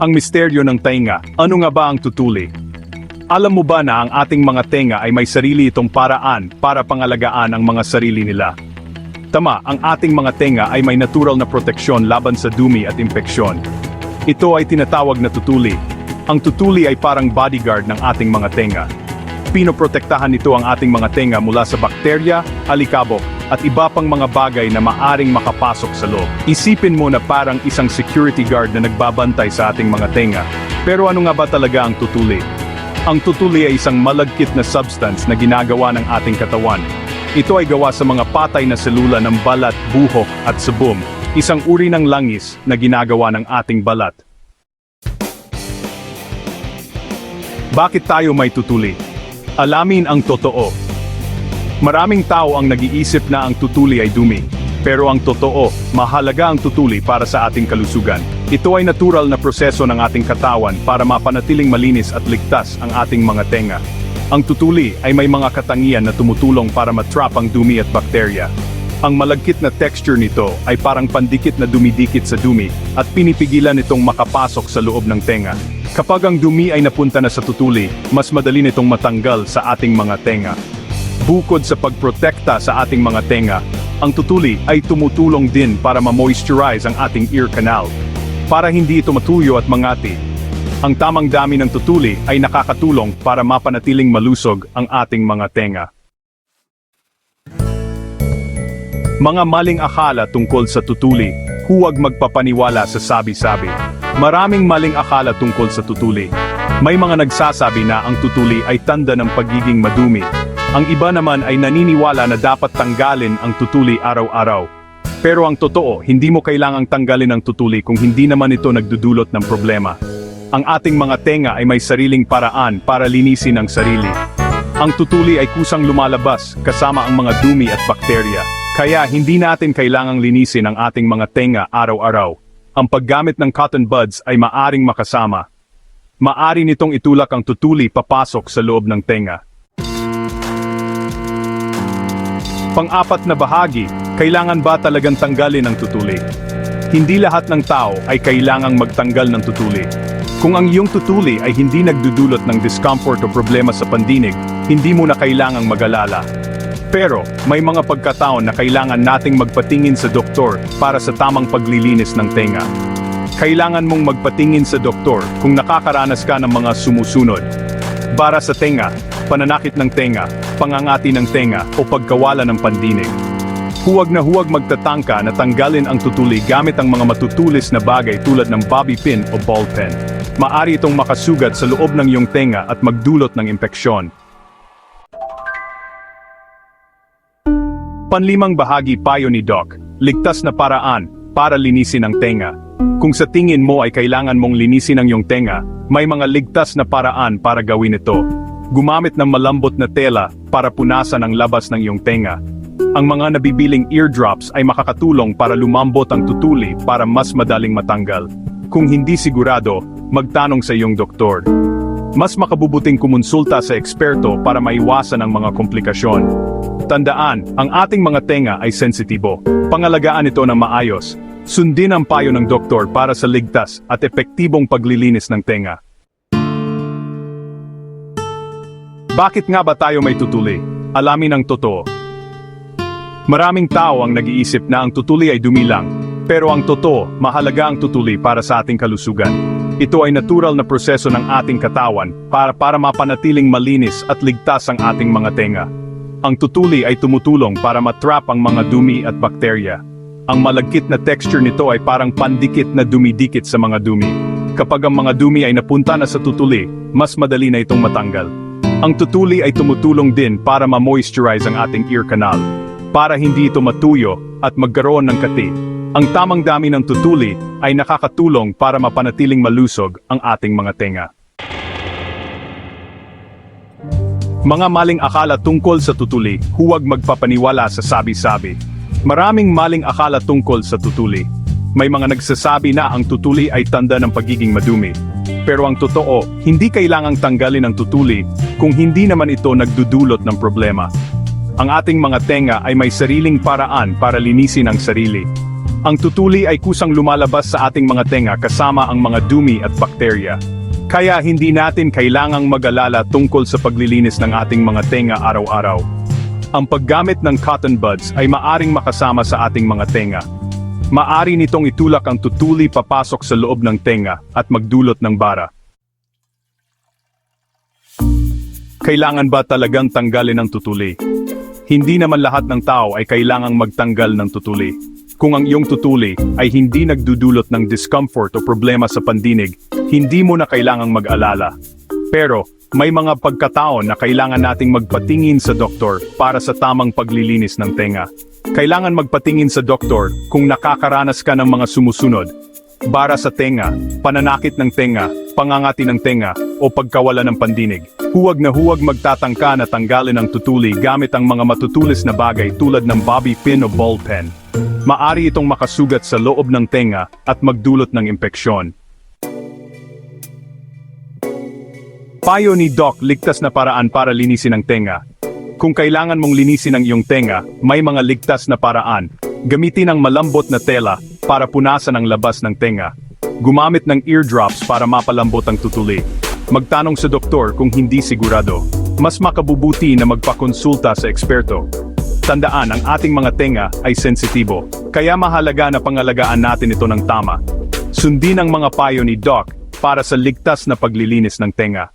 Ang misteryo ng tainga, ano nga ba ang tutuli? Alam mo ba na ang ating mga tenga ay may sarili itong paraan para pangalagaan ang mga sarili nila? Tama, ang ating mga tenga ay may natural na proteksyon laban sa dumi at impeksyon. Ito ay tinatawag na tutuli. Ang tutuli ay parang bodyguard ng ating mga tenga. Pinoprotektahan nito ang ating mga tenga mula sa bakterya, alikabok, at iba pang mga bagay na maaring makapasok sa loob. Isipin mo na parang isang security guard na nagbabantay sa ating mga tenga. Pero ano nga ba talaga ang tutuli? Ang tutuli ay isang malagkit na substance na ginagawa ng ating katawan. Ito ay gawa sa mga patay na selula ng balat, buhok at sebum, isang uri ng langis na ginagawa ng ating balat. Bakit tayo may tutuli? Alamin ang totoo. Maraming tao ang nag-iisip na ang tutuli ay dumi. Pero ang totoo, mahalaga ang tutuli para sa ating kalusugan. Ito ay natural na proseso ng ating katawan para mapanatiling malinis at ligtas ang ating mga tenga. Ang tutuli ay may mga katangian na tumutulong para matrap ang dumi at bakterya. Ang malagkit na texture nito ay parang pandikit na dumidikit sa dumi at pinipigilan itong makapasok sa loob ng tenga. Kapag ang dumi ay napunta na sa tutuli, mas madali nitong matanggal sa ating mga tenga. Bukod sa pagprotekta sa ating mga tenga, ang tutuli ay tumutulong din para ma-moisturize ang ating ear canal. Para hindi ito matuyo at mangati. Ang tamang dami ng tutuli ay nakakatulong para mapanatiling malusog ang ating mga tenga. Mga maling akala tungkol sa tutuli, huwag magpapaniwala sa sabi-sabi. Maraming maling akala tungkol sa tutuli. May mga nagsasabi na ang tutuli ay tanda ng pagiging madumi. Ang iba naman ay naniniwala na dapat tanggalin ang tutuli araw-araw. Pero ang totoo, hindi mo kailangang tanggalin ang tutuli kung hindi naman ito nagdudulot ng problema. Ang ating mga tenga ay may sariling paraan para linisin ang sarili. Ang tutuli ay kusang lumalabas kasama ang mga dumi at bakterya. Kaya hindi natin kailangang linisin ang ating mga tenga araw-araw. Ang paggamit ng cotton buds ay maaring makasama. Maari nitong itulak ang tutuli papasok sa loob ng tenga. Pang-apat na bahagi, kailangan ba talagang tanggalin ang tutuli? Hindi lahat ng tao ay kailangang magtanggal ng tutuli. Kung ang iyong tutuli ay hindi nagdudulot ng discomfort o problema sa pandinig, hindi mo na kailangang mag-alala. Pero, may mga pagkataon na kailangan nating magpatingin sa doktor para sa tamang paglilinis ng tenga. Kailangan mong magpatingin sa doktor kung nakakaranas ka ng mga sumusunod. Bara sa tenga, pananakit ng tenga, pangangati ng tenga o pagkawala ng pandinig. Huwag na huwag magtatangka na tanggalin ang tutuli gamit ang mga matutulis na bagay tulad ng bobby pin o ball pen. Maari itong makasugat sa loob ng iyong tenga at magdulot ng impeksyon. Panlimang bahagi payo ni Doc, ligtas na paraan para linisin ang tenga. Kung sa tingin mo ay kailangan mong linisin ang iyong tenga, may mga ligtas na paraan para gawin ito. Gumamit ng malambot na tela para punasan ang labas ng iyong tenga. Ang mga nabibiling eardrops ay makakatulong para lumambot ang tutuli para mas madaling matanggal. Kung hindi sigurado, magtanong sa iyong doktor. Mas makabubuting kumonsulta sa eksperto para maiwasan ang mga komplikasyon. Tandaan, ang ating mga tenga ay sensitibo. Pangalagaan ito ng maayos. Sundin ang payo ng doktor para sa ligtas at epektibong paglilinis ng tenga. Bakit nga ba tayo may tutuli? Alamin ang totoo. Maraming tao ang nag-iisip na ang tutuli ay dumilang, pero ang totoo, mahalaga ang tutuli para sa ating kalusugan. Ito ay natural na proseso ng ating katawan para para mapanatiling malinis at ligtas ang ating mga tenga. Ang tutuli ay tumutulong para matrap ang mga dumi at bakterya. Ang malagkit na texture nito ay parang pandikit na dumidikit sa mga dumi. Kapag ang mga dumi ay napunta na sa tutuli, mas madali na itong matanggal. Ang tutuli ay tumutulong din para ma-moisturize ang ating ear canal, para hindi ito matuyo at magkaroon ng kati. Ang tamang dami ng tutuli ay nakakatulong para mapanatiling malusog ang ating mga tenga. Mga maling akala tungkol sa tutuli, huwag magpapaniwala sa sabi-sabi. Maraming maling akala tungkol sa tutuli. May mga nagsasabi na ang tutuli ay tanda ng pagiging madumi. Pero ang totoo, hindi kailangang tanggalin ang tutuli kung hindi naman ito nagdudulot ng problema. Ang ating mga tenga ay may sariling paraan para linisin ang sarili. Ang tutuli ay kusang lumalabas sa ating mga tenga kasama ang mga dumi at bakterya. Kaya hindi natin kailangang mag-alala tungkol sa paglilinis ng ating mga tenga araw-araw. Ang paggamit ng cotton buds ay maaring makasama sa ating mga tenga. Maari nitong itulak ang tutuli papasok sa loob ng tenga at magdulot ng bara. Kailangan ba talagang tanggalin ang tutuli? Hindi naman lahat ng tao ay kailangang magtanggal ng tutuli. Kung ang iyong tutuli ay hindi nagdudulot ng discomfort o problema sa pandinig, hindi mo na kailangang mag-alala. Pero, may mga pagkataon na kailangan nating magpatingin sa doktor para sa tamang paglilinis ng tenga. Kailangan magpatingin sa doktor kung nakakaranas ka ng mga sumusunod. Bara sa tenga, pananakit ng tenga, pangangati ng tenga, o pagkawala ng pandinig. Huwag na huwag magtatangka na tanggalin ang tutuli gamit ang mga matutulis na bagay tulad ng bobby pin o ball pen. Maari itong makasugat sa loob ng tenga at magdulot ng impeksyon. Payo ni Doc ligtas na paraan para linisin ang tenga. Kung kailangan mong linisin ang iyong tenga, may mga ligtas na paraan. Gamitin ang malambot na tela para punasan ang labas ng tenga. Gumamit ng eardrops para mapalambot ang tutuli. Magtanong sa doktor kung hindi sigurado. Mas makabubuti na magpakonsulta sa eksperto. Tandaan ang ating mga tenga ay sensitibo, kaya mahalaga na pangalagaan natin ito ng tama. Sundin ang mga payo ni Doc para sa ligtas na paglilinis ng tenga.